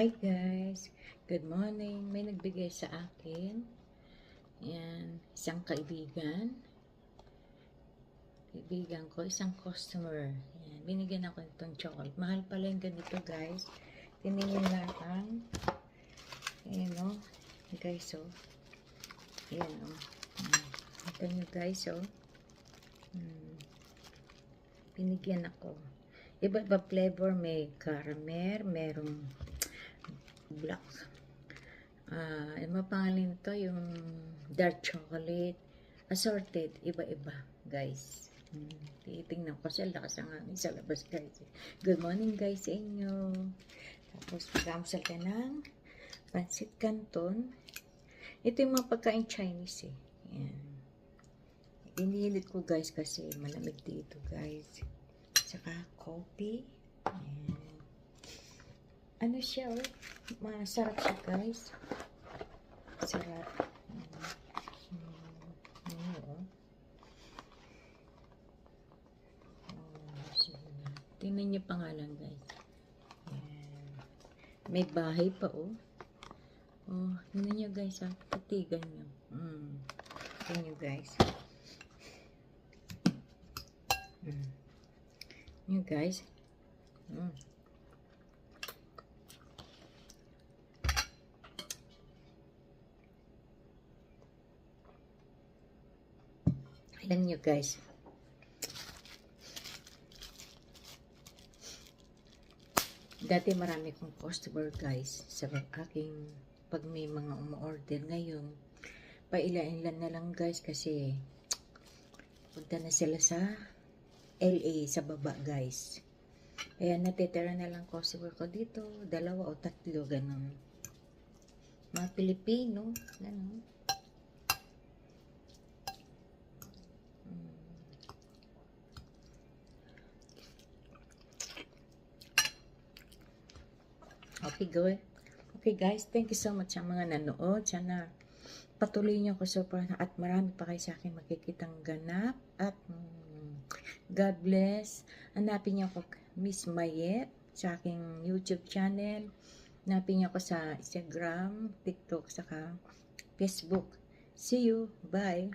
Hi guys, good morning. May nagbigay sa akin. Yan, isang kaibigan. Kaibigan ko, isang customer. Yan, binigyan ako itong chocolate. Mahal pala yung ganito guys. Tiningin lang. Ayan o. Guys o. Ayan o. Hmm. Ito nyo guys o. Hmm. Binigyan ako. Iba-iba flavor. May caramel, merong black. Ah, uh, ano pangalan to? Yung dark chocolate. Assorted. Iba-iba, guys. Hmm. Titingnan ko siya. Lakas ang hangin sa labas, guys. Good morning, guys, sa inyo. Tapos, mag-amsal ka ng pancit canton. Ito yung mga pagkain Chinese, eh. Yan. Inihilit ko, guys, kasi malamig dito, guys. Saka, coffee. Yan. Ano siya, oh? Masarap siya, guys. Sarap. Tingnan niyo pangalan, guys. Yan. May bahay pa, oh. Oh, tingnan niyo, guys, ah. Titigan niyo. Mm. Tingnan niyo, guys. Mm. Yun, guys. Mm. Alam nyo guys, dati marami kong customer guys sa aking pag may mga umu-order ngayon, pailan-ilan na lang guys kasi punta na sila sa LA sa baba guys. Kaya natitira na lang customer ko dito, dalawa o tatlo, ganun. Mga Pilipino, ganun. Okay, good. Okay, guys. Thank you so much sa mga nanood. Sana patuloy niyo ako support at marami pa kayo sa akin makikitang ganap. At mm, God bless. Hanapin niyo ako Miss Mayet sa aking YouTube channel. Hanapin niyo ako sa Instagram, TikTok, saka Facebook. See you. Bye.